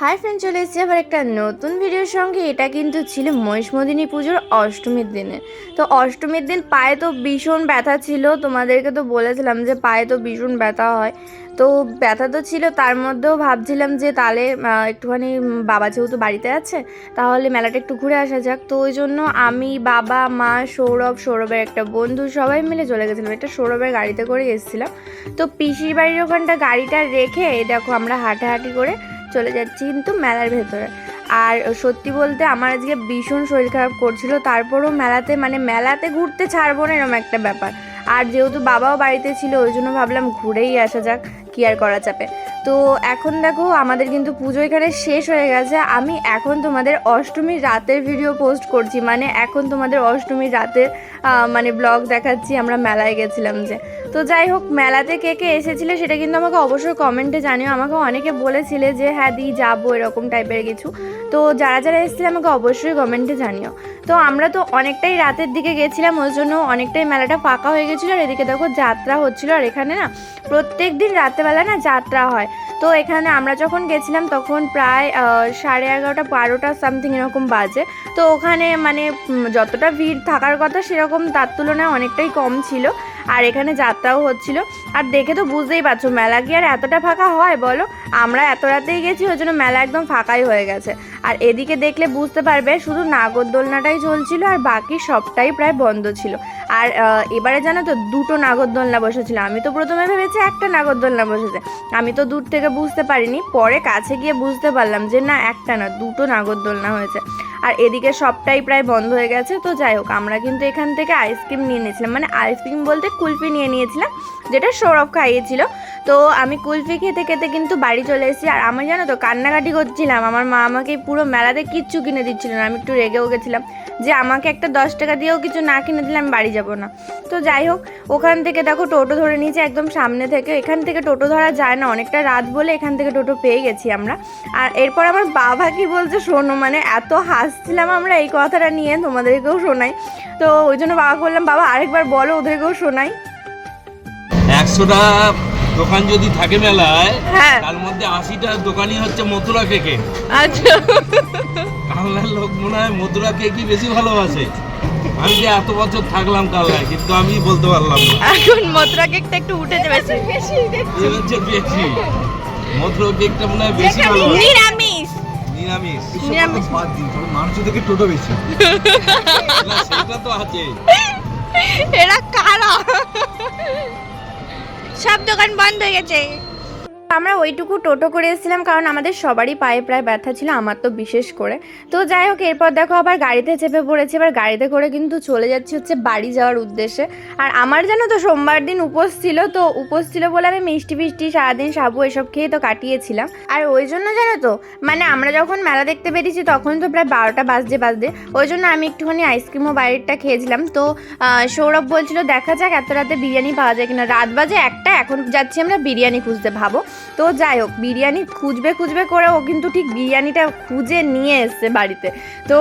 Hi friend, চলে এসেছি আবার একটা নতুন ভিডিওর সঙ্গে। এটা কিন্তু ছিল মহিষমদিনী পুজোর অষ্টমীর দিনে। তো অষ্টমীর দিন পায়ে তো ভীষণ ব্যথা ছিল। তোমাদেরকে তো বলেছিলাম যে পায়ে তো ভীষণ ব্যথা হয়। তো ব্যথা তো ছিল, তার মধ্যেও ভাবছিলাম যে তাহলে একটুখানি বাবা যেহেতু বাড়িতে আছে, তাহলে মেলাটা একটু ঘুরে আসা যাক। তো ওই জন্য আমি, বাবা, মা, সৌরভ, সৌরভের একটা বন্ধু সবাই মিলে চলে গেছিলাম। এটা সৌরভের গাড়িতে করে এসেছিলাম। তো পিসির বাড়ির ওখানটা গাড়িটা রেখে দেখো আমরা হাঁটাহাঁটি করে চলে যাচ্ছি কিন্তু মেলার ভেতরে। আর সত্যি বলতে আমার আজকে ভীষণ শরীর খারাপ করছিল, তারপরও মেলাতে মানে মেলাতে ঘুরতে ছাড়বো না এরকম একটা ব্যাপার। আর যেহেতু বাবাও বাড়িতে ছিল, ওই জন্য ভাবলাম ঘুরেই আসা যাক, কি আর করা যাবে। তো এখন দেখো, আমাদের কিন্তু পুজো এখানে শেষ হয়ে গেছে। আমি এখন তোমাদের অষ্টমীর রাতের ভিডিও পোস্ট করছি মানে এখন তোমাদের অষ্টমীর রাতের মানে ব্লগ দেখাচ্ছি, আমরা মেলায় গেছিলাম যে। তো যাই হোক, মেলাতে কে কে এসেছিলে সেটা কিন্তু আমাকে অবশ্যই কমেন্টে জানিও। আমাকে অনেকে বলেছিলে যে হ্যাঁ দি, যাব, এরকম টাইপের কিছু। তো যারা যারা এসেছিলে আমাকে অবশ্যই কমেন্টে জানিও। তো আমরা তো অনেকটাই রাতের দিকে গেছিলাম, ওই জন্য অনেকটাই মেলাটা ফাঁকা হয়ে গেছিল। আর এদিকে দেখো যাত্রা হচ্ছিল, আর এখানে না প্রত্যেক দিন রাত্রেবেলা না যাত্রা হয়। তো এখানে আমরা যখন গেছিলাম তখন প্রায় সাড়ে এগারোটা, বারোটা সামথিং এরকম বাজে। তো ওখানে মানে যতটা ভিড় থাকার কথা সেরকম তার তুলনায় অনেকটাই কম ছিল, আর এখানে যাত্রাও হচ্ছিল। আর দেখে তো বুঝতেই পারছ, মেলা কি আর এতটা ফাঁকা হয় বলো? আমরা এত রাতেই গেছি, ওই জন্য মেলা একদম ফাঁকাই হয়ে গেছে। আর এদিকে দেখলে বুঝতে পারবে, শুধু নাগরদোলনাটাই চলছিল, আর বাকি সবটাই প্রায় বন্ধ ছিল। আর এবারে জানো তো, দুটো নাগরদোলনা বসেছিল। আমি তো প্রথমে ভেবেছি একটা নাগরদোলনা বসেছে। আমি তো দূর থেকে বুঝতে পারিনি, পরে কাছে গিয়ে বুঝতে পারলাম যে না, একটা না, দুটো নাগরদোলনা হয়েছে। আর এদিকে সবটাই প্রায় বন্ধ হয়ে গেছে। তো যাই হোক, আমরা কিন্তু এখান থেকে আইসক্রিম নিয়ে নিয়েছিলাম। মানে আইসক্রিম বলতে কুলফি নিয়ে নিয়েছিলাম, যেটা সৌরভ খাইয়েছিল। তো আমি কুলফি খেতে খেতে কিন্তু বাড়ি চলে এসেছি। আর আমি জানো তো, কান্নাকাটি করছিলাম। আমার মা আমাকে পুরো মেলাতে কিচ্ছু কিনে দিচ্ছিল না। আমি একটু রেগেও গেছিলাম। যে আমাকে একটা দশ টাকা দিয়েও কিছু না কিনে দিলে আমি বাড়ি যাব না। তো যাই হোক, ওখান থেকে দেখো টোটো ধরে নিয়েছি একদম সামনে থেকে। এখান থেকে টোটো ধরা যায় না, অনেকটা রাত বলে এখান থেকে টোটো পেয়ে গেছি আমরা। আর এরপর আমার বাবা কি বলছে শোনো মানে এত হাসছিলাম আমরা এই কথাটা নিয়ে, তোমাদেরকেও শোনাই। তো ওই জন্য বাবা বললাম, বাবা, আরেকবার বলো, ওদেরকেও শোনাই। দোকান যদি থাকে মেলায় হ্যাঁ। তার মধ্যে আশিটা দোকানই হচ্ছে মথুরা কেকে। আচ্ছা। কালনার লোক মনে হয় মথুরা কেকই বেশি ভালোবাসে। আমি যে এত বছর থাকলাম কালনায় কিন্তু আমি বলতে পারলাম না। এখন মথুরা কেকটা একটু উঠেছে বেশি এ হচ্ছে বেশি। মথুরা কেকটা মনে হয় বেশি ভালোবাসে। নিরামিষ। নিরামিষ। নিরামিষ। বাদ দিন তবে মানুষ থেকে টোটো বেশি। না সেটা তো আছে। এরা কারা? সব দোকান বন্ধ হয়ে গেছে। আমরা ওইটুকু টোটো করে এসেছিলাম, কারণ আমাদের সবারই পায়ে প্রায় ব্যথা ছিল, আমার তো বিশেষ করে। তো যাই হোক, এরপর দেখো আবার গাড়িতে চেপে পড়েছি, এবার গাড়িতে করে কিন্তু চলে যাচ্ছি হচ্ছে বাড়ি যাওয়ার উদ্দেশ্যে। আর আমার জানো তো সোমবার দিন উপোস ছিল, তো উপোস ছিল বলে আমি মিষ্টি ফিষ্টি সারাদিন সাবু এসব খেয়ে তো কাটিয়েছিলাম। আর ওই জন্য জানো তো মানে আমরা যখন মেলা দেখতে বেরিয়েছি, তখন তো প্রায় বারোটা বাজতে বাজতে, ওই জন্য আমি একটুখানি আইসক্রিমও বাইরেরটা খেয়েছিলাম। তো সৌরভ বলছিল, দেখা যাক এত রাতে বিরিয়ানি পাওয়া যায় কিনা। রাত বাজে একটা, এখন যাচ্ছি আমরা বিরিয়ানি খুঁজতে, ভাবো। তো যাই হোক, বিরিয়ানি খুঁজবে খুঁজবে করে ও কিন্তু ঠিক বিরিয়ানিটা খুঁজে নিয়ে এসছে বাড়িতে। তো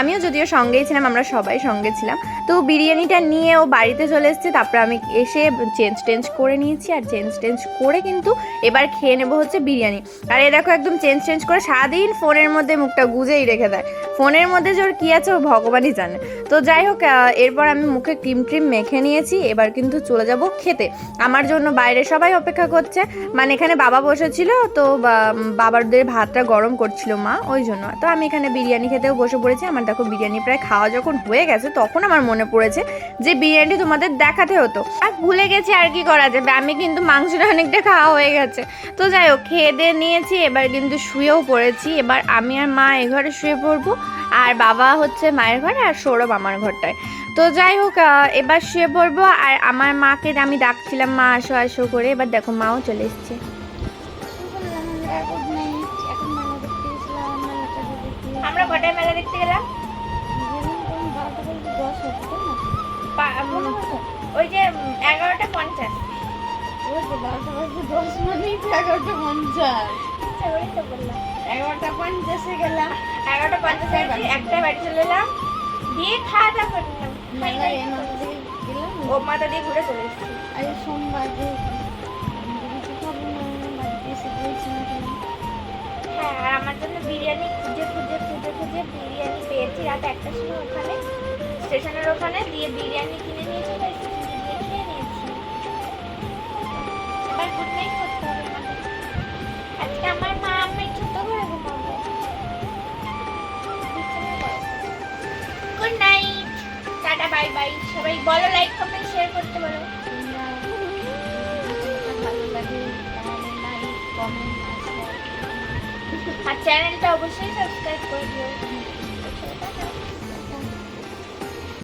আমিও যদিও সঙ্গেই ছিলাম, আমরা সবাই সঙ্গে ছিলাম। তো বিরিয়ানিটা নিয়ে ও বাড়িতে চলে এসছে, তারপরে আমি এসে চেঞ্জ টেঞ্জ করে নিয়েছি আর চেঞ্জ টেঞ্জ করে কিন্তু এবার খেয়ে নেব হচ্ছে বিরিয়ানি। আর এ দেখো একদম চেঞ্জ চেঞ্জ করে সারাদিন ফোনের মধ্যে মুখটা গুজেই রেখে দেয়। ফোনের মধ্যে যে ওর কী আছে ও ভগবানই জানে। তো যাই হোক এরপর আমি মুখে ক্রিম ট্রিম মেখে নিয়েছি, এবার কিন্তু চলে যাব খেতে। আমার জন্য বাইরে সবাই অপেক্ষা করছে মানে এখানে বাবা বসেছিল, তো বা- বাবারদের ভাতটা গরম করছিল মা, ওই জন্য। তো আমি এখানে বিরিয়ানি খেতেও বসে পড়েছি, আমার দেখো বিরিয়ানি প্রায় খাওয়া যখন হয়ে গেছে, তখন আমার মনে পড়েছে যে বিরিয়ানি তোমাদের দেখাতে হতো। আর ভুলে গেছি আর কি করা যাবে, আমি কিন্তু মাংসটা অনেকটা খাওয়া হয়ে গেছে। তো যাই হোক, খেয়ে দিয়ে নিয়েছি, এবার কিন্তু শুয়েও পড়েছি। এবার আমি আর মা এ ঘরে শুয়ে পড়ব, আর বাবা হচ্ছে মায়ের ঘরে আর সৌরভ আমার ঘরটায়। তো যাই হোক এবার শুয়ে পড়ব আর আমার মাকে আমি ডাকছিলাম মা আসো আসো করে এবার দেখো মাও চলে এসছে। আমরা কটায় মেলা দেখতে গেলাম। পা- ওই যে এগারোটা পঞ্চাশ। এগারোটা পঞ্চাশে গেলাম। এগারোটা পঞ্চাশে গেছি, বাড়ি চলে এলাম। দিয়ে খাওয়া দাওয়া করলাম ও মাথা দিয়ে ঘুরে চলে এসেছি। আরে সোমবার হ্যাঁ আর আমার জন্য বিরিয়ানি খুঁজে খুঁজে খুঁজে খুঁজে বিরিয়ানি পেয়েছি। রাত একটার সময় ওখানে, স্টেশনের ওখানে, দিয়ে বিরিয়ানি কিনে নিয়েছি সবাই বলো লাইক কমেন্ট শেয়ার করতে বলো আর চ্যানেলটা অবশ্যই সাবস্ক্রাইব করে দিও।